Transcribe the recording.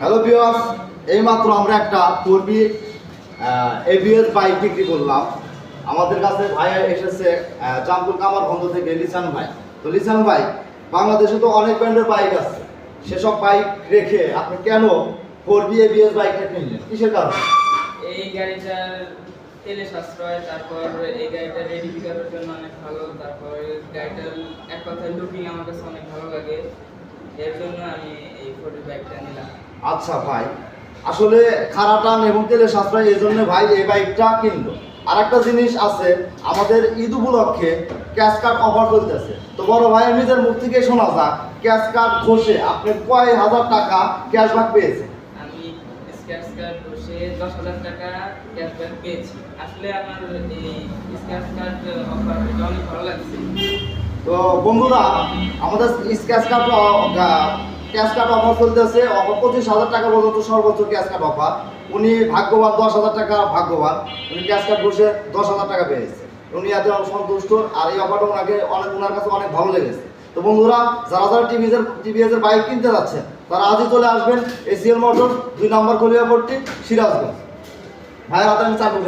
Hello বিয়াস এইমাত্র আমরা একটা পূর্বী এবিএস বাইক বিক্রি করলাম। আমাদের কাছে ভাই এসেছে জামপুর কামার বন্ধ থেকে লিসান ভাই। তো লিসান ভাই, বাংলাদেশে তো অনেক ব্র্যান্ডের বাইক আছে। সেসব বাইক রেখে আপনি কেন ফোর বি এবিএস বাইকটা কিনলেন? কিসের কারণে? এই গাড়িটার তেলে সাশ্রয়, তারপর এই গাড়িটা রেডি করার জন্য অনেক ভালো, তারপর গাড়িটার এক কথায় লুকিং আমার কাছে অনেক ভালো লাগে। এর জন্য আমি এই ফোর্টি বাইকটা নিলাম। আচ্ছা ভাই আসলে খারাপ টান এবং তেলের সাশ্রয় এই জন্য ভাই এই বাইকটা কিনলো আর একটা জিনিস আছে আমাদের ঈদ উপলক্ষে ক্যাশ কার্ড অফার চলতেছে। তো বড় ভাই নিজের মুখ থেকে শোনা যাক ক্যাশ কার্ড ঘষে আপনি কয় হাজার টাকা ক্যাশব্যাক পেয়েছেন? আমি স্ক্র্যাচ কার্ড বসে দশ হাজার টাকা ক্যাশব্যাক পেয়েছি। আসলে আমার এই স্ক্র্যাচ কার্ড অফারটা অনেক ভালো লাগছে। তো বন্ধুরা আমাদের scratch card cash card offer চলতেছে। পঁচিশ হাজার টাকা পর্যন্ত সর্বোচ্চ ক্যাশ কার্ড অফার। উনি ভাগ্যবান, দশ হাজার টাকা ভাগ্যবান। উনি ক্যাশ কার্ড বসে দশ হাজার টাকা পেয়েছে। উনি এত সন্তুষ্ট, আর এই অফারটা ওনাকে অনেক ওনার কাছে অনেক ভালো লেগেছে। তো বন্ধুরা, যারা যারা টিভিএসের টিভিএসের বাইক কিনতে যাচ্ছেন তারা আজই চলে আসবেন এসিএল মোটর দুই নম্বর কলিয়াপট্টি সিরাজগঞ্জ। ভাইয়ের হাতে আমি চাকরি